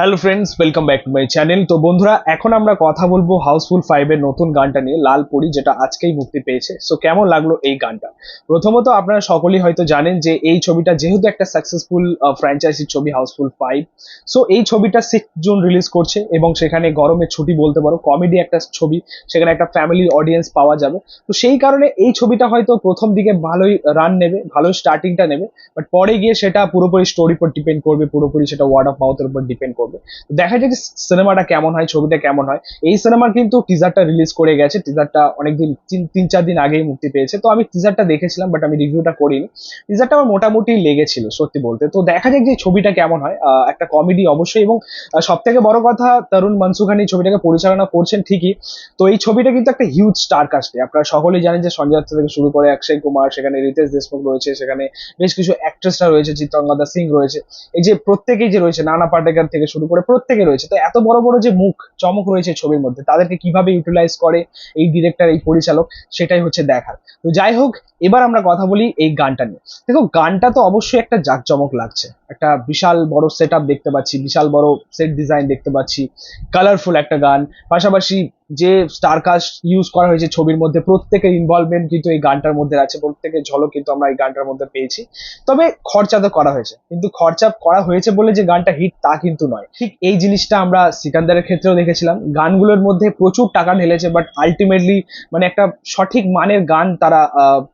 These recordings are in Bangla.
Hello friends welcome back to my channel তো বন্ধুরা, এখন আমরা কথা বলব হাউসফুল ফাইভের নতুন গানটা নিয়ে, লাল পরি, যেটা আজকেই মুক্তি পেয়েছে। সো কেমন লাগল এই গানটা? প্রথমত আপনারা সকলেই হয়তো জানেন যে এই ছবিটা যেহেতু একটা সাকসেসফুল ফ্র্যাঞ্চাইজির ছবি হাউসফুল ফাইভ সো এই ছবিটা সিক্স জুন রিলিজ করছে এবং সেখানে গরমের ছুটি বলতে পারো কমেডি একটা ছবি, সেখানে একটা ফ্যামিলি অডিয়েন্স পাওয়া যাবে। তো সেই কারণে এই ছবিটা হয়তো প্রথম দিকে ভালোই রান নেবে, ভালোই স্টার্টিংটা নেবে বাট পরে গিয়ে সেটা পুরোপুরি স্টোরির উপর ডিপেন্ড করবে, পুরোপুরি সেটা ওয়ার্ড অফ মাউথের উপর ডিপেন্ড করবে। তো দেখা যায় যে সিনেমাটা কেমন হয়, ছবিটা কেমন হয়। এই সিনেমার কিন্তু টিজারটা রিলিজ করে গেছে। টিজারটা অনেকদিন, তিন চার দিন আগেই মুক্তি পেয়েছে। তো আমি টিজারটা দেখেছিলাম বাট আমি রিভিউটা করিনি। টিজারটা আমার মোটামুটি লেগেছিল, সত্যি বলতে। তো দেখা যাক যে ছবিটা কেমন হয়। একটা কমেডি অবশ্যই, এবং সব থেকে বড় কথা, তরুণ মনসুখানি ছবিটাকে পরিচালনা করছেন ঠিকই। তো এই ছবিটা কিন্তু একটা হিউজ স্টার কাস্টে আপনারা সকলেই জানেন যে সঞ্জয় দত্ত থেকে শুরু করে অক্ষয় কুমার, সেখানে রিতেশ দেশমুখ রয়েছে, সেখানে বেশ কিছু অ্যাক্ট্রেসরা রয়েছে, চিত্রাঙ্গদা সিং রয়েছে। এই যে প্রত্যেকেই যে রয়েছে, নানা পাটেকার থেকে শুরু করে প্রত্যেকে রয়েছে। তো এত বড় বড় যে মুখ, চমক রয়েছে ছবির মধ্যে, তাদেরকে কীভাবে ইউটিলাইজ করে এই ডিরেক্টর এই পরিচালক, সেটাই হচ্ছে দেখার। তো যাই হোক, এবার আমরা কথা বলি এই গানটা নিয়ে। দেখো, গানটা তো অবশ্যই একটা জাঁকজমক লাগছে। একটা বিশাল বড় সেট দেখতে পাচ্ছি, বিশাল বড় সেট ডিজাইন দেখতে পাচ্ছি। কালারফুল একটা গান, পাশাপাশি যে স্টারকাস্ট ইউজ করা হয়েছে ছবির মধ্যে প্রত্যেকের ইনভলভমেন্ট কিন্তু এই গানটার মধ্যে আছে প্রত্যেকের ঝলক কিন্তু আমরা এই গানটার মধ্যে পেয়েছি। তবে খরচা তো করা হয়েছে, কিন্তু খরচা করা হয়েছে বলে যে গানটা হিট তা কিন্তু নয়। ঠিক এই জিনিসটা আমরা সিকান্দারের ক্ষেত্রেও দেখেছিলাম। গানগুলোর মধ্যে প্রচুর টাকা ঢেলেছে বাট আলটিমেটলি মানে একটা সঠিক মানের গান তারা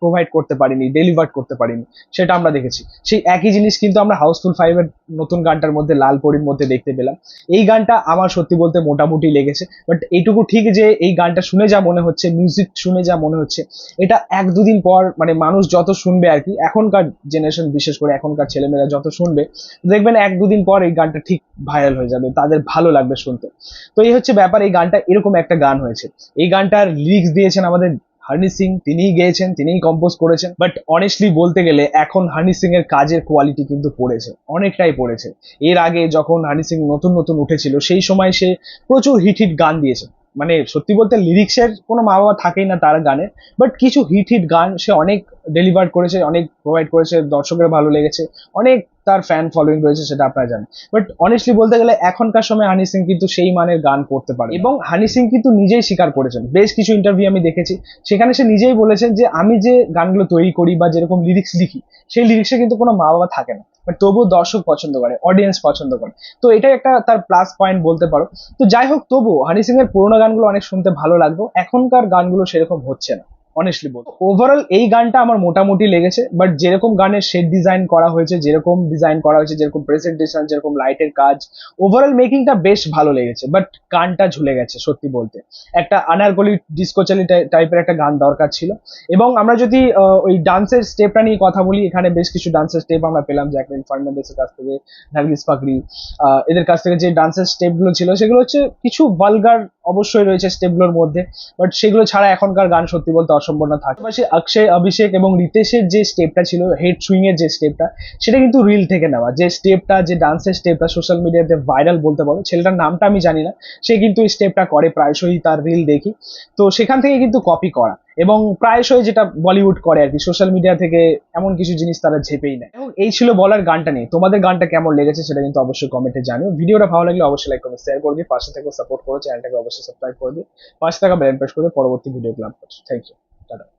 প্রোভাইড করতে পারেনি ডেলিভার করতে পারেনি, সেটা আমরা দেখেছি। সেই একই জিনিস কিন্তু আমরা হাউসফুল ফাইভের নতুন গানটার মধ্যে, লাল পরির মধ্যে দেখতে পেলাম। এই গানটা আমার সত্যি বলতে মোটামুটি লেগেছে বাট এইটুকু ঠিক যে এই গানটা শুনে যা মনে হচ্ছে মিউজিক শুনে যা মনে হচ্ছে, এটা এক দুদিন পর মানে মানুষ যত শুনবে আর কি, এখনকার জেনারেশন বিশেষ করে এখনকার ছেলেমেয়েরা যত শুনবে, দেখবেন এক দুদিন পর এই গানটা ঠিক ভাইরাল হয়ে যাবে, তাদের ভালো লাগবে শুনতে। তো এই হচ্ছে ব্যাপার, এই গানটা এরকম একটা গান হয়েছে। এই গানটার লিরিক্স দিয়েছেন আমাদের হানি সিং তিনিই গেয়েছেন, তিনিই কম্পোজ করেছেন। বাট অনেস্টলি বলতে গেলে এখন হানি সিং এর কাজের কোয়ালিটি কিন্তু পড়েছে, অনেকটাই পড়েছে। এর আগে যখন হানি সিং নতুন নতুন উঠেছিল, সেই সময় সে প্রচুর হিট হিট গান দিয়েছে। মানে সত্যি বলতে লিরিক্সের কোনো মা বাবা থাকেই না তার গানে বাট কিছু হিট হিট গান সে অনেক ডেলিভার করেছে, অনেক প্রোভাইড করেছে, দর্শকের ভালো লেগেছে, অনেক তার ফ্যান ফলোয়িং রয়েছে সেটা আপনারা জানেন। বাট অনেস্টলি বলতে গেলে এখনকার সময় হানি সিং কিন্তু সেই মানের গান করতে পারে। এবং হানি সিং কিন্তু নিজেই স্বীকার করেছেন। বেশ কিছু ইন্টারভিউ আমি দেখেছি। সেখানে সে নিজেই বলেছেন যে, আমি যে গানগুলো তৈরি করি বা যেরকম লিরিক্স লিখি, সেই লিরিক্সে কিন্তু কোনো মা বাবা থাকে না। বাট তবুও দর্শক পছন্দ করে অডিয়েন্স পছন্দ করে। তো এটাই একটা তার প্লাস পয়েন্ট বলতে পারো। তো যাই হোক তবু হানি সিং এর পুরোনো গানগুলো অনেক শুনতে ভালো লাগতো। এখনকার গানগুলো সেরকম হচ্ছে না। অনেস্টলি বলতো। ওভারঅল এই গানটা আমার মোটামুটি লেগেছে বাট যেরকম গানের শেড ডিজাইন করা হয়েছে, যেরকম ডিজাইন করা হয়েছে, যেরকম প্রেজেন্টেশন যেরকম লাইটের কাজ ওভারঅল মেকিংটা বেশ ভালো লেগেছে বাট গানটা ঝুলে গেছে, সত্যি বলতে। একটা আনারকলি ডিসকোচালি টাইপের একটা গান দরকার ছিল। এবং আমরা যদি ওই ডান্সের স্টেপটা নিয়ে কথা বলি, এখানে বেশ কিছু ডান্সের স্টেপ আমরা পেলাম জ্যাকলিন ফার্নান্ডেসের কাছ থেকে নার্গিস পাকড়ি এদের কাছ থেকে যে ডান্সের স্টেপগুলো ছিল, সেগুলো হচ্ছে কিছু ভালগার অবশ্যই রয়েছে স্টেপগুলোর মধ্যে বাট সেগুলো ছাড়া এখনকার গান সত্যি বলতে অসম্ভব না থাকে। সে অক্ষয় অভিষেক এবং রিতেশের যে স্টেপটা ছিল হেড সুইংয়ের যে স্টেপটা, সেটা কিন্তু রিল থেকে নেওয়া। যে স্টেপটা, যে ডান্সের স্টেপটা সোশ্যাল মিডিয়াতে ভাইরাল বলতে পারো, ছেলেটার নামটা আমি জানি না, সে কিন্তু এই স্টেপটা করে, প্রায়শই তার রিল দেখি। তো সেখান থেকে কিন্তু কপি করা। এবং প্রায়শই যেটা বলিউড করে আর কি, সোশ্যাল মিডিয়া থেকে এমন কিছু জিনিস তারা ঝেপেই নেয়। এবং এই ছিল বলার গানটা নিয়ে। তোমাদের গানটা কেমন লেগেছে সেটা কিন্তু অবশ্যই কমেন্টে জানিও। ভিডিওটা ভালো লাগলে অবশ্যই লাইক কমেন্ট শেয়ার করে দিও পাশে থেকে সাপোর্ট করো চ্যানেলটাকে অবশ্যই সাবস্ক্রাইব করে দিই পাশে থাকা বেল প্রেস করে পরবর্তী ভিডিও ক্লাব করছ। Thank you tata